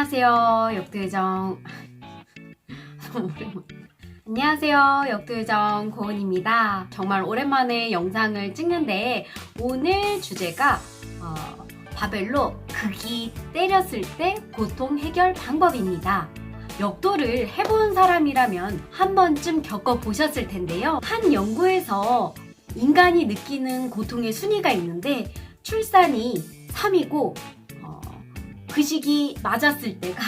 안녕하세요. 역도요정. 안녕하세요. 역도요정 고은입니다. 정말 오랜만에 영상을 찍는데 오늘 주제가 어, 바벨로 극이 때렸을 때 고통 해결 방법입니다. 역도를 해본 사람이라면 한 번쯤 겪어보셨을 텐데요. 한 연구에서 인간이 느끼는 고통의 순위가 있는데 출산이 3이고 그 시기 맞았을 때가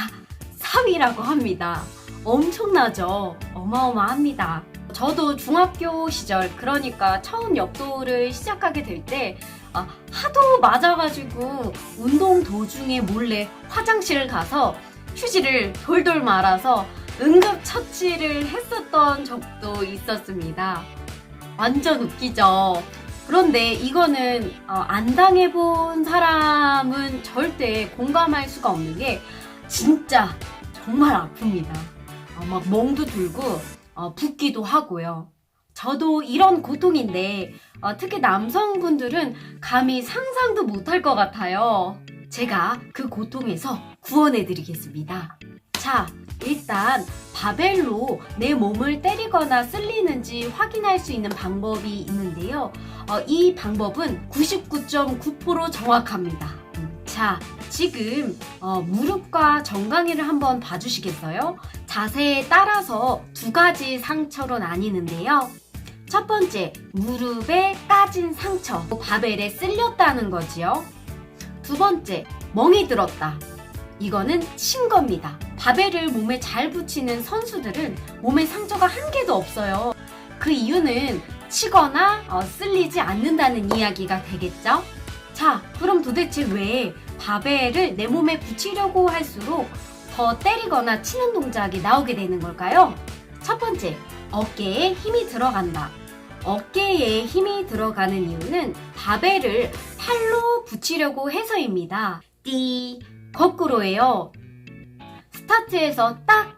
3이라고 합니다. 엄청나죠? 어마어마합니다. 저도 중학교 시절, 그러니까 처음 역도를 시작하게 될 때, 아, 하도 맞아가지고 운동 도중에 몰래 화장실을 가서 휴지를 돌돌 말아서 응급처치를 했었던 적도 있었습니다. 완전 웃기죠? 그런데 이거는 어, 안 당해본 사람은 절대 공감할 수가 없는 게 진짜 정말 아픕니다. 어, 막 멍도 들고 어, 붓기도 하고요. 저도 이런 고통인데 어, 특히 남성분들은 감히 상상도 못할 것 같아요. 제가 그 고통에서 구원해 드리겠습니다. 자, 일단 바벨로 내 몸을 때리거나 쓸리는지 확인할 수 있는 방법이 있는데요. 어, 이 방법은 99.9% 정확합니다. 음, 자, 지금 어, 무릎과 정강이를 한번 봐주시겠어요? 자세에 따라서 두 가지 상처로 나뉘는데요. 첫 번째, 무릎에 까진 상처, 바벨에 쓸렸다는 거지요. 두 번째, 멍이 들었다. 이거는 친 겁니다. 바벨을 몸에 잘 붙이는 선수들은 몸에 상처가 한 개도 없어요. 그 이유는 치거나 어, 쓸리지 않는다는 이야기가 되겠죠? 자, 그럼 도대체 왜 바벨을 내 몸에 붙이려고 할수록 더 때리거나 치는 동작이 나오게 되는 걸까요? 첫 번째, 어깨에 힘이 들어간다. 어깨에 힘이 들어가는 이유는 바벨을 팔로 붙이려고 해서입니다. 띠, 거꾸로예요. 스타트에서 딱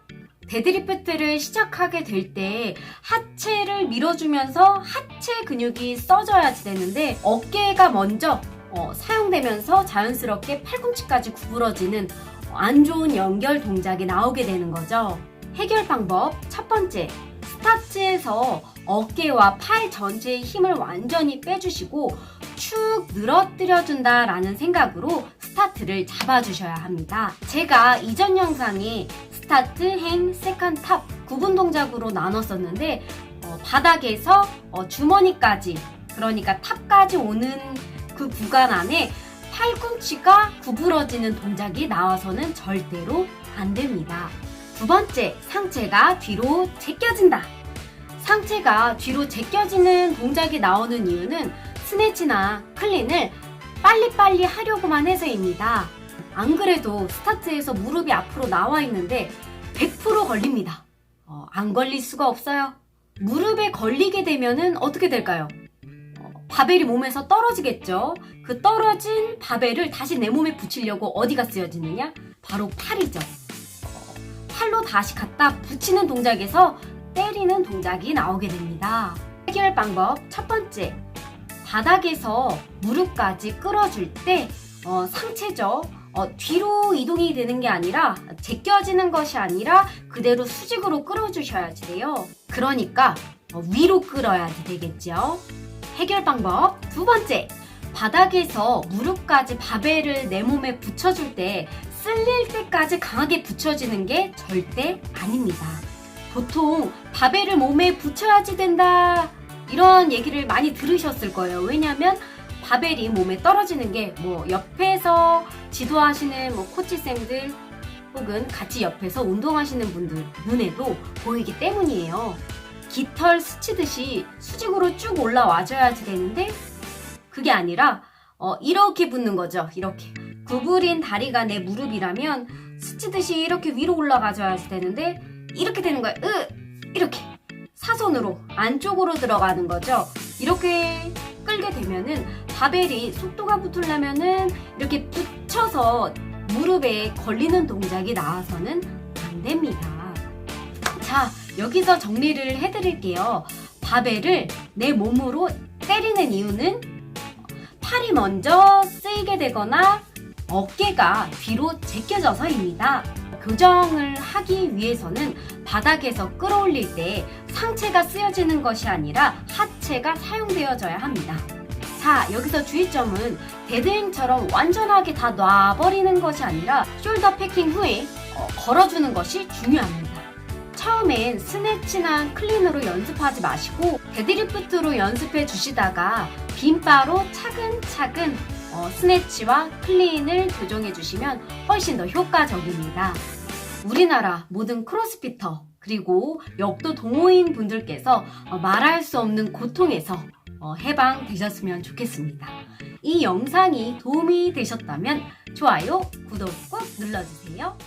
데드리프트를 시작하게 될 때 하체를 밀어주면서 하체 근육이 써져야지 되는데 어깨가 먼저 어, 사용되면서 자연스럽게 팔꿈치까지 구부러지는 안 좋은 연결 동작이 나오게 되는 거죠. 해결 방법 첫 번째 스타트에서 어깨와 팔 전체의 힘을 완전히 빼주시고 축 늘어뜨려 준다라는 생각으로 스타트를 잡아주셔야 합니다. 제가 이전 영상에 스타트, 행, 세컨, 탑 구분 동작으로 나눴었는데 어, 바닥에서 어, 주머니까지 그러니까 탑까지 오는 그 구간 안에 팔꿈치가 구부러지는 동작이 나와서는 절대로 안 됩니다. 두 번째, 상체가 뒤로 제껴진다. 상체가 뒤로 제껴지는 동작이 나오는 이유는 스네치나 클린을 빨리빨리 하려고만 해서입니다. 안 그래도 스타트에서 무릎이 앞으로 나와 있는데 100% 걸립니다. 어, 안 걸릴 수가 없어요. 무릎에 걸리게 되면은 어떻게 될까요? 어, 바벨이 몸에서 떨어지겠죠. 그 떨어진 바벨을 다시 내 몸에 붙이려고 어디가 쓰여지느냐? 바로 팔이죠. 어, 팔로 다시 갖다 붙이는 동작에서 때리는 동작이 나오게 됩니다. 해결 방법 첫 번째. 바닥에서 무릎까지 끌어줄 때 어, 상체죠. 어, 뒤로 이동이 되는 게 아니라 제껴지는 것이 아니라 그대로 수직으로 끌어주셔야지 돼요. 그러니까 어, 위로 끌어야지 되겠죠. 해결 방법 두 번째. 바닥에서 무릎까지 바벨을 내 몸에 붙여줄 때 쓸릴 때까지 강하게 붙여지는 게 절대 아닙니다. 보통 바벨을 몸에 붙여야지 된다 이런 얘기를 많이 들으셨을 거예요. 왜냐하면 바벨이 몸에 떨어지는 게 뭐 옆에서 지도하시는 뭐 코치쌤들 혹은 같이 옆에서 운동하시는 분들 눈에도 보이기 때문이에요. 깃털 스치듯이 수직으로 쭉 올라와줘야지 되는데 그게 아니라 어, 이렇게 붙는 거죠. 이렇게 구부린 다리가 내 무릎이라면 스치듯이 이렇게 위로 올라가줘야지 되는데 이렇게 되는 거예요. 으 이렇게 사선으로 안쪽으로 들어가는 거죠. 이렇게 끌게 되면은 바벨이 속도가 붙으려면은 이렇게 붙여서 무릎에 걸리는 동작이 나와서는 안 됩니다. 자, 여기서 정리를 해드릴게요. 바벨을 내 몸으로 때리는 이유는 팔이 먼저 쓰이게 되거나 어깨가 뒤로 제껴져서입니다. 교정을 하기 위해서는 바닥에서 끌어올릴 때 상체가 쓰여지는 것이 아니라 하체가 사용되어져야 합니다. 자, 여기서 주의점은 데드행처럼 완전하게 다 놔버리는 것이 아니라 숄더 패킹 후에 어, 걸어주는 것이 중요합니다. 처음엔 스네치나 클린으로 연습하지 마시고 데드리프트로 연습해 주시다가 빈바로 차근차근 어, 스네치와 클린을 교정해 주시면 훨씬 더 효과적입니다. 우리나라 모든 크로스피터 그리고 역도 동호인 분들께서 어, 말할 수 없는 고통에서 어, 해방되셨으면 좋겠습니다. 이 영상이 도움이 되셨다면 좋아요, 구독 꼭 눌러주세요.